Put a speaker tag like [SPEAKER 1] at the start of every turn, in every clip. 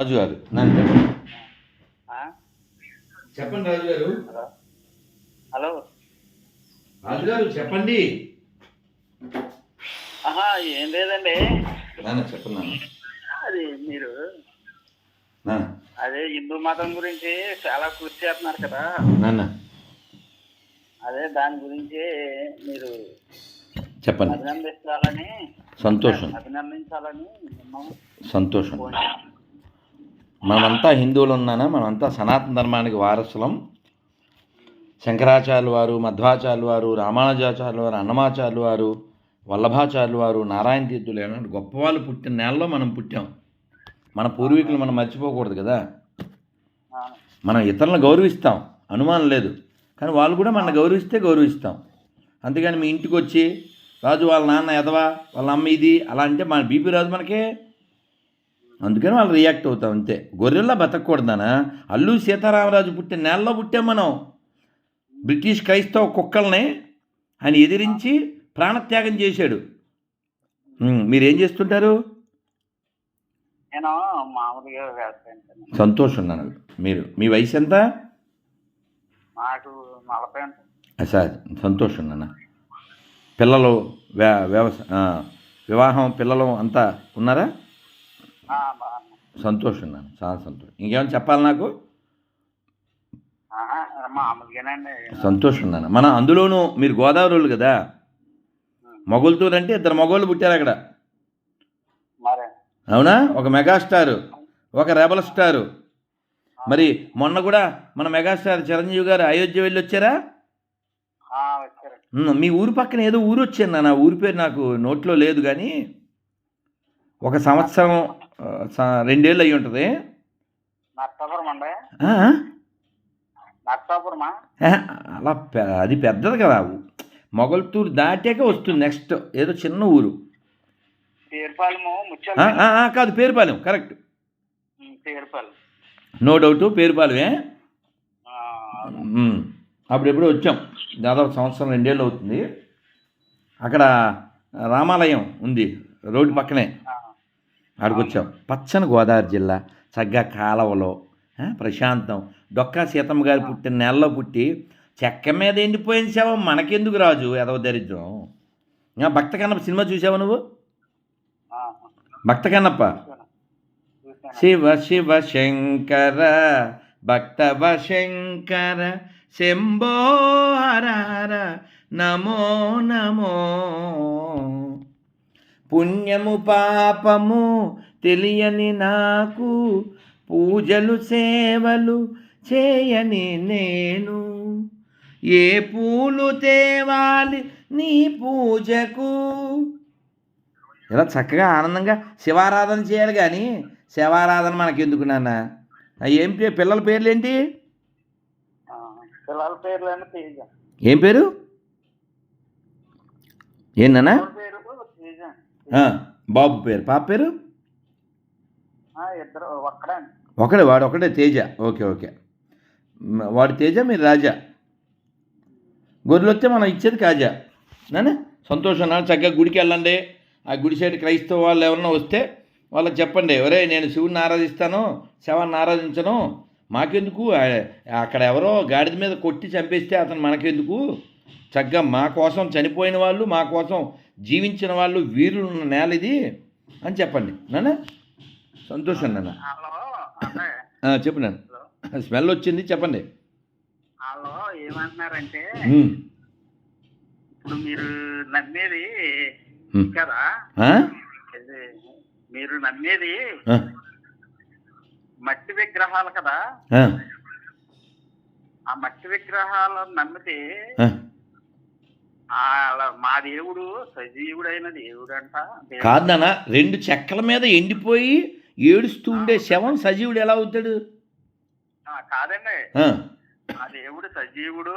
[SPEAKER 1] రాజు గారు నన్ను చెప్పండి. రాజు గారు.
[SPEAKER 2] హలో.
[SPEAKER 1] రాజు గారు చెప్పండి.
[SPEAKER 2] ఆహా ఏం లేదండి.
[SPEAKER 1] నాన్న చెప్పండి
[SPEAKER 2] అది మీరు అదే హిందూ మతం గురించి చాలా కృషి చేస్తున్నారు కదా.
[SPEAKER 1] నాన్న.
[SPEAKER 2] అదే దాని గురించి మీరు
[SPEAKER 1] చెప్పండి.
[SPEAKER 2] అభినందించాలని
[SPEAKER 1] సంతోషం.
[SPEAKER 2] అభినందించాలని
[SPEAKER 1] సంతోషం. మనమంతా హిందువులు ఉన్నానా మనమంతా సనాతన ధర్మానికి వారసులం. శంకరాచార్యులు వారు మధ్వాచార్యులు వారు రామానుజాచార్యులు వారు అన్నమాచార్యులు వారు వల్లభాచార్యులు వారు నారాయణ తీర్థులు ఏమన్నా గొప్పవాళ్ళు పుట్టిన నేలలో మనం పుట్టాం. మన పూర్వీకులు మనం మర్చిపోకూడదు కదా. మనం ఇతరులను గౌరవిస్తాం. అనుమానం లేదు. కానీ వాళ్ళు కూడా మన గౌరవిస్తే గౌరవిస్తాం. అందుకని మీ ఇంటికి వచ్చి రాజు వాళ్ళ నాన్న ఎదవా? వాళ్ళ అమ్మ ఇది? అలా అంటే మన బీపీ రాజు మనకే అందుకని వాళ్ళు రియాక్ట్ అవుతాం అంతే. గొర్రెల్లా బతకూడదానా అల్లు సీతారామరాజు పుట్టిన నేలలో పుట్టాం మనం. బ్రిటిష్ క్రైస్తవ కుక్కల్ని ఆయన ఎదిరించి ప్రాణత్యాగం చేశాడు. మీరేం చేస్తుంటారు?
[SPEAKER 2] వ్యవసాయం.
[SPEAKER 1] సంతోషం నాన్న మీరు మీ వయసు ఎంత
[SPEAKER 2] నాకు నలభై
[SPEAKER 1] సార్ సంతోషం నాన్న పిల్లలు వ్యా వ్యవస ఆ, వివాహం పిల్లలు అంతా ఉన్నారా. సంతోషం నాన్న చాలా సంతోషం. ఇంకేమైనా చెప్పాలి నాకు? సంతోషం నాన్న. మన అందులోనూ మీరు గోదావరి కదా? మొగలుతూరు అంటే ఇద్దరు మగోళ్ళు పుట్టారు అక్కడ. అవునా? ఒక మెగాస్టార్ ఒక రెబల్ స్టారు. మరి మొన్న కూడా మన మెగాస్టార్ చిరంజీవి గారు అయోధ్య వెళ్ళి వచ్చారా? మీ ఊరు పక్కన ఏదో ఊరు వచ్చాను నాన్న. ఊరి పేరు నాకు నోట్లో లేదు కానీ ఒక సంవత్సరం రెండేళ్ళు అయ్యి ఉంటుంది. అలా అది పెద్దది కదా. మొగల్తూరు దాటాక వస్తుంది నెక్స్ట్ ఏదో చిన్న ఊరు. కాదు Perupalem correct.
[SPEAKER 2] Perupalem.
[SPEAKER 1] No doubt పేరుపాలెమే.
[SPEAKER 2] ఆ,
[SPEAKER 1] ఉమ్, అప్పుడు ఎప్పుడో వచ్చాం. దాదాపు సంవత్సరం రెండేళ్ళు అవుతుంది. అక్కడ రామాలయం ఉంది రోడ్డు పక్కనే.
[SPEAKER 2] ఆ,
[SPEAKER 1] ఆడికి వచ్చాం పచ్చని గోదావరి జిల్లా చక్కగా కాలవలో ప్రశాంతం. డొక్కా సీతమ్మ గారు పుట్టిన నెలలో పుట్టి చెక్క మీద ఎండిపోయిన శవం మనకెందుకు రాజు? ఎదవ దరిద్రం. భక్త కన్నప్ప సినిమా చూసావా నువ్వు? భక్త కన్నప్ప. శివ శివ శంకర భక్తవ శంకర శంభో హర నమో నమో. పుణ్యము పాపము తెలియని నాకు పూజలు సేవలు చేయని నేను. ఏ పూలు తేవాలి నీ పూజకు? ఇలా చక్కగా ఆనందంగా శివారాధన చేయాలి కానీ శివారాధన మనకెందుకు నాన్న? ఏం పిల్లల పేర్లు ఏంటి
[SPEAKER 2] పిల్లల పేర్లేమో తేజ
[SPEAKER 1] ఏం పేరు? ఏంటన్నా
[SPEAKER 2] పిల్లల పేరు తేజ
[SPEAKER 1] ఆ, బాబు పేరు. పాప పేరు?
[SPEAKER 2] ఆ, ఇద్దరు ఒక్కడే
[SPEAKER 1] ఒకడే వాడు ఒకడే తేజ. Okay okay. వాడు తేజ మీరు రాజా? గొర్రెలు వస్తే మనం ఇచ్చేది కాజా. నాన్న సంతోషం. నాన్న చక్కగా గుడికి వెళ్ళండి. ఆ గుడి సైడ్ క్రైస్తవ వాళ్ళు ఎవరన్నా వస్తే వాళ్ళకి చెప్పండి. ఒరే నేను శివుని ఆరాధిస్తాను శవాన్ని ఆరాధించను. మాకెందుకు? అక్కడ ఎవరో గాడిద మీద కొట్టి చంపేస్తే అతను మనకెందుకు? చక్కగా మా కోసం చనిపోయిన వాళ్ళు మా కోసం జీవించిన వాళ్ళు వీరులు ఉన్న నేల ఇది అని చెప్పండి. నాన్న? సంతోషం నాన్న. చెప్పు నాన్న. స్మెల్ వచ్చింది చెప్పండి.
[SPEAKER 2] వాళ్ళు ఏమంటున్నారంటే. ఇప్పుడు మీరు నమ్మేది. కదా? మీరు నమ్మేది మట్టి విగ్రహాలు కదా?
[SPEAKER 1] ఆ,
[SPEAKER 2] ఆ మట్టి విగ్రహాలు నమ్మితే
[SPEAKER 1] ఆ.
[SPEAKER 2] మా దేవుడు సజీవుడైన దేవుడు అంట
[SPEAKER 1] రెండు చెక్కల మీద ఎండిపోయి ఏడుస్తూ ఉండే శవం సజీవుడు ఎలా అవుతాడు?
[SPEAKER 2] కాదండి.
[SPEAKER 1] ఆ,
[SPEAKER 2] ఆ దేవుడు సజీవుడు.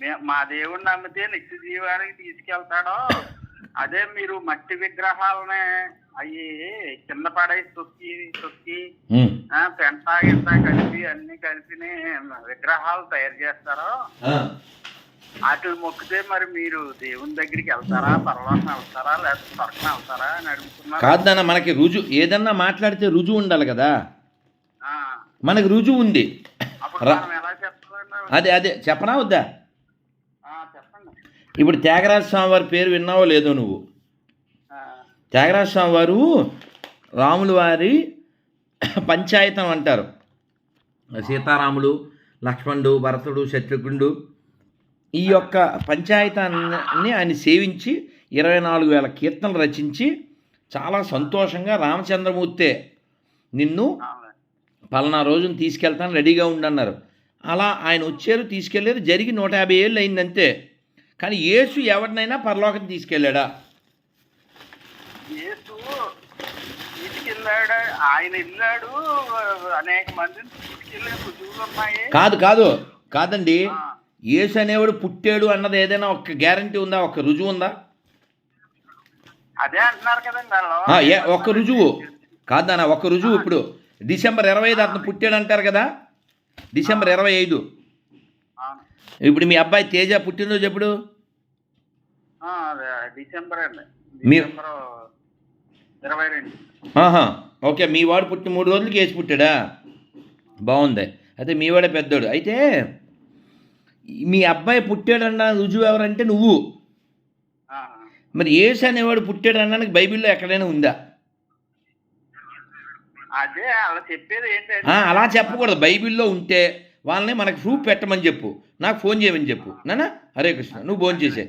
[SPEAKER 2] మే- మా దేవుడు నమ్మితే నిత్య జీవానికి తీసుకెళ్తాడు అదే మీరు మట్టి విగ్రహాలని అవి కింద పడేసి తొక్కి తొక్కి పెంట గింట కలిపి అన్ని కలిపి విగ్రహాలు తయారు చేస్తారు వాటిని మొక్కితే మరి మీరు దేవుని దగ్గరికి వెళ్తారా? పరలోకం వెళ్తారా? లేకపోతే స్వర్గం వెళ్తారా అని అడుగుతున్నారు.
[SPEAKER 1] కాదు నాన్న మనకి రుజువు ఏదన్నా మాట్లాడితే రుజువు ఉండాలి కదా. మనకి రుజువు ఉంది. అదే అదే. చెప్పనా వద్దా? ఇప్పుడు త్యాగరాజ స్వామి వారి పేరు విన్నావో లేదో నువ్వు? త్యాగరాజ స్వామి వారు రాముల వారి పంచాయతం అంటారు. సీతారాములు లక్ష్మణుడు భరతుడు శత్రుఘ్నుడు ఈ యొక్క పంచాయతాన్ని ఆయన సేవించి ఇరవై నాలుగు వేల కీర్తనలు రచించి చాలా సంతోషంగా రామచంద్రమూర్తే నిన్ను. పలానా రోజున తీసుకెళ్తాను రెడీగా ఉండన్నారు. అలా ఆయన వచ్చారు తీసుకెళ్ళారు జరిగి నూట యాభై ఏళ్ళు అయిందంతే. కానీ యేసు ఎవరినైనా పరలోకం తీసుకెళ్ళాడా?
[SPEAKER 2] యేసు ఆయన వెళ్ళాడు అనేక మందిని
[SPEAKER 1] కాదు కాదు. కాదండి. యేసు అనేవాడు పుట్టాడు అన్నది ఏదైనా ఒక గ్యారంటీ ఉందా? ఒక రుజువు ఉందా?
[SPEAKER 2] అదే అంటున్నారు కదండి
[SPEAKER 1] ఒక్క రుజువు. కాదన్న ఒక రుజువు ఇప్పుడు. డిసెంబర్ ఇరవై ఐదు అతను పుట్టాడు అంటారు కదా? డిసెంబర్ ఇరవై ఐదు. ఇప్పుడు మీ అబ్బాయి తేజ పుట్టినరోజు ఎప్పుడు
[SPEAKER 2] ఆ, అదే డిసెంబర్
[SPEAKER 1] మీరు- ఓకే మీ వాడు పుట్టి మూడు రోజులకి వేసి పుట్టాడా? బాగుంది. అయితే మీ వాడే పెద్దోడు. అయితే మీ అబ్బాయి పుట్టాడన్న రుజువు ఎవరంటే నువ్వు. మరి ఏసు అనేవాడు పుట్టాడు అనడానికి బైబిల్లో ఎక్కడైనా ఉందా?
[SPEAKER 2] అదే అలా చెప్పేది ఏంటంటే
[SPEAKER 1] ఆ, అలా చెప్పకూడదు. బైబిల్లో ఉంటే వాళ్ళని మనకు ప్రూఫ్ పెట్టమని చెప్పు. నాకు ఫోన్ చేయమని చెప్పు. నానా? హరే కృష్ణ. నువ్వు ఫోన్ చేసే